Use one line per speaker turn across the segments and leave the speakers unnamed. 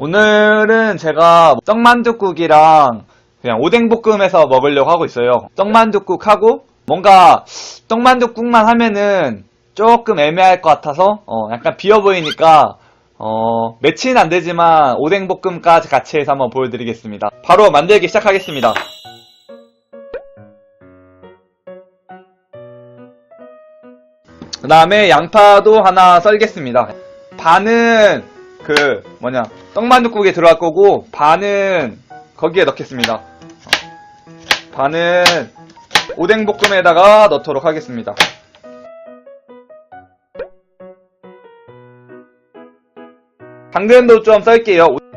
오늘은 제가 떡만둣국이랑 그냥 오뎅볶음해서 먹으려고 하고 있어요. 떡만둣국하고 뭔가 떡만둣국만 하면은 조금 애매할 것 같아서 어, 약간 비어 보이니까 어, 매치는 안 되지만 오뎅볶음까지 같이 해서 한번 보여드리겠습니다. 바로 만들기 시작하겠습니다. 그 다음에 양파도 하나 썰겠습니다. 반은 그 뭐냐 떡만둣국에 들어갈 거고 반은 거기에 넣겠습니다. 어. 반은 오뎅볶음에다가 넣도록 하겠습니다. 당근도 좀 썰게요.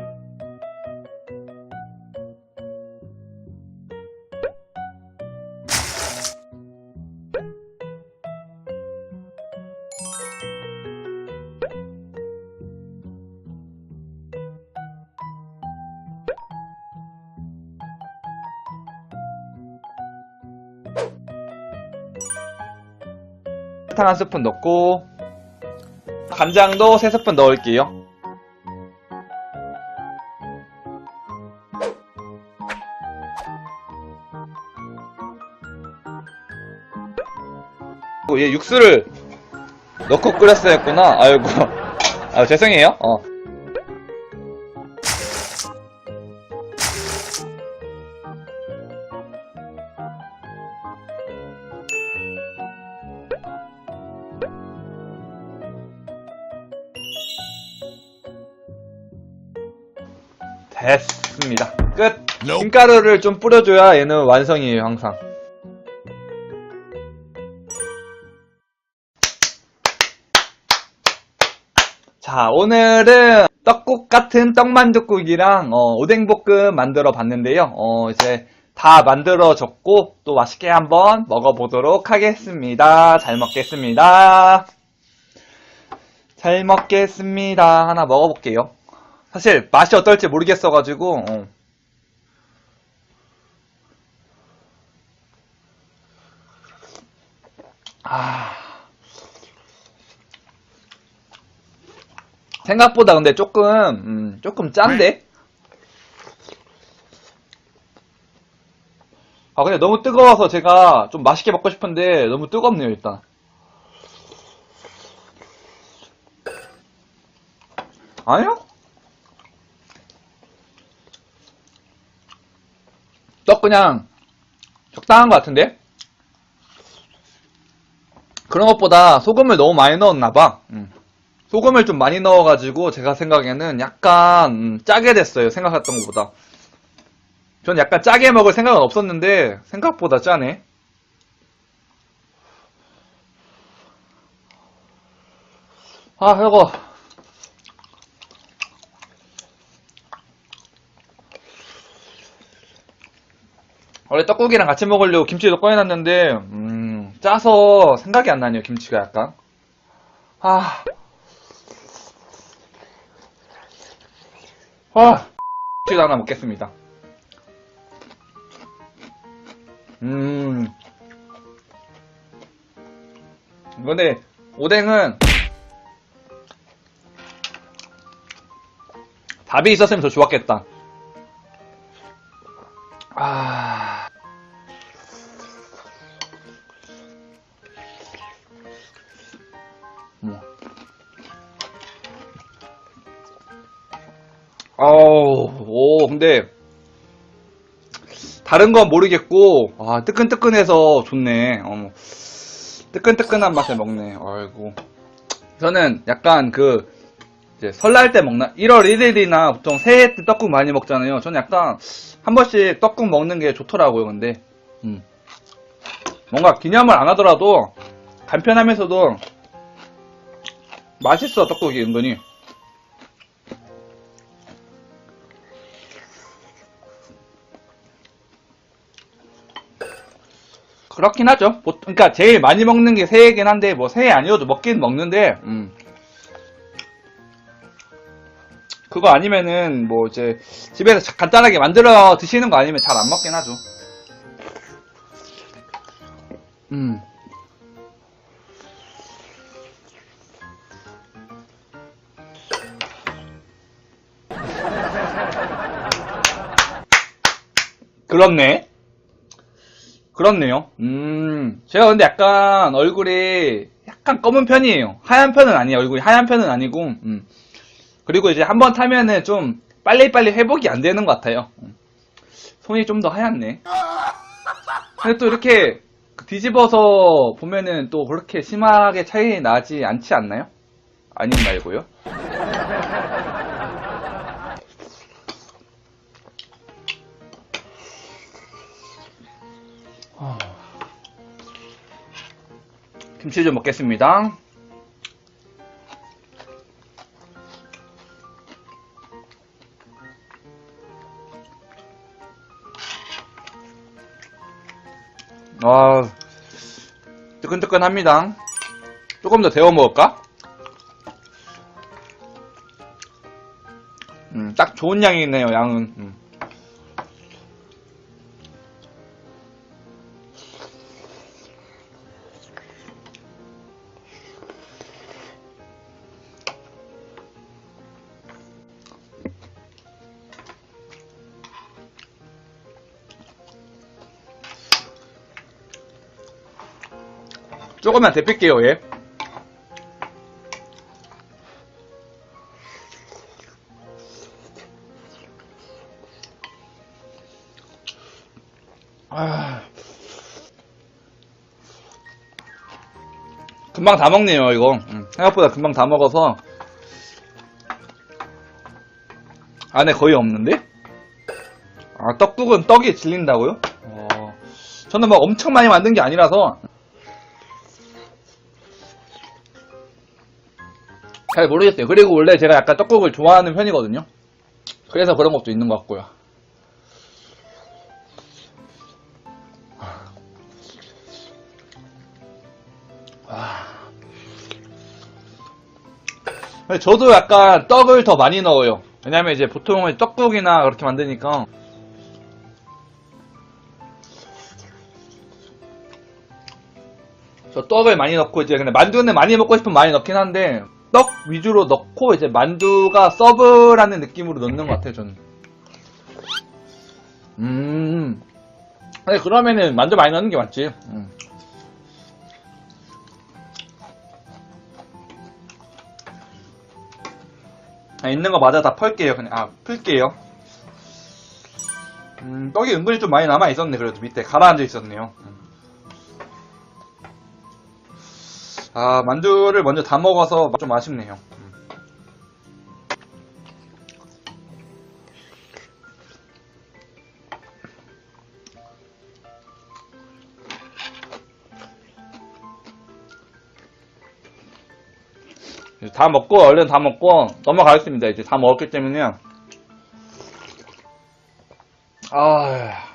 설탕 한 스푼 넣고 간장도 3스푼 넣을게요. 어, 얘 육수를 넣고 끓였어야 했구나. 아이고. 아, 죄송해요. 어. 됐습니다. 끝. 김가루를 좀 뿌려줘야 얘는 완성이에요, 항상. 자, 오늘은 떡국 같은 떡만둣국이랑 어, 오뎅볶음 만들어 봤는데요. 어, 이제 다 만들어졌고 또 맛있게 한번 먹어보도록 하겠습니다. 잘 먹겠습니다. 잘 먹겠습니다. 하나 먹어볼게요. 사실 맛이 어떨지 모르겠어가지고 어. 아. 생각보다 근데 조금 음, 조금 짠데? 아 근데 너무 뜨거워서 제가 좀 맛있게 먹고 싶은데 너무 뜨겁네요 일단. 아니요 떡 그냥 적당한 것 같은데? 그런 것보다 소금을 너무 많이 넣었나봐. 음. 소금을 좀 많이 넣어가지고 제가 생각에는 약간 음, 짜게 됐어요. 생각했던 것보다. 전 약간 짜게 먹을 생각은 없었는데 생각보다 짜네. 아, 이거 원래 떡국이랑 같이 먹으려고 김치도 꺼내놨는데 음, 짜서 생각이 안 나네요 김치가 약간 아, 아, 김치도 하나 먹겠습니다. 음, 근데 오뎅은 밥이 있었으면 더 좋았겠다. 아. 어우, 오, 근데, 다른 건 모르겠고, 아, 뜨끈뜨끈해서 좋네. 어머. 뜨끈뜨끈한 맛에 먹네. 아이고. 저는 약간 그, 설날 때 먹나? 1월 1일이나 보통 새해 때 떡국 많이 먹잖아요. 저는 약간 한 번씩 떡국 먹는 게 좋더라고요, 근데. 음. 뭔가 기념을 안 하더라도 간편하면서도 맛있어, 떡국이 은근히. 그렇긴 하죠. 보- 그러니까 제일 많이 먹는 게 새해긴 한데 뭐 새해 아니어도 먹긴 먹는데 음. 그거 아니면은 뭐 이제 집에서 자- 간단하게 만들어 드시는 거 아니면 잘 안 먹긴 하죠. 음. 그렇네. 그렇네요. 음, 제가 근데 약간 얼굴이 약간 검은 편이에요. 하얀 편은 아니에요. 얼굴이 하얀 편은 아니고, 음. 그리고 이제 한 번 타면은 좀 빨리빨리 회복이 안 되는 것 같아요. 음. 손이 좀 더 하얗네. 근데 또 이렇게 뒤집어서 보면은 또 그렇게 심하게 차이 나지 않지 않나요? 아님 말고요. 김치 좀 먹겠습니다. 아, 뜨끈뜨끈합니다. 조금 더 데워 먹을까? 음, 딱 좋은 양이네요, 양은. 음. 조금만 데필게요, 얘. 아. 금방 다 먹네요, 이거. 음, 생각보다 금방 다 먹어서. 안에 거의 없는데? 아, 떡국은 떡이 질린다고요? 어, 저는 막 엄청 많이 만든 게 아니라서. 잘 모르겠어요. 그리고 원래 제가 약간 떡국을 좋아하는 편이거든요. 그래서 그런 것도 있는 것 같고요. 아. 근데 저도 약간 떡을 더 많이 넣어요. 왜냐면 이제 보통은 떡국이나 그렇게 만드니까. 저 떡을 많이 넣고 이제 근데 만두는 많이 먹고 싶으면 많이 넣긴 한데 떡 위주로 넣고 이제 만두가 서브라는 느낌으로 넣는 것 같아요 저는. 음. 근데 그러면은 만두 많이 넣는 게 맞지. 음. 아, 있는 거 맞아 다 펄게요 그냥 아 풀게요. 음, 떡이 은근히 좀 많이 남아 있었네 그래도 밑에 가라앉아 있었네요. 음. 아 만두를 먼저 다 먹어서 좀 아쉽네요. 음. 다 먹고 얼른 다 먹고 넘어가겠습니다. 이제 다 먹었기 때문에 아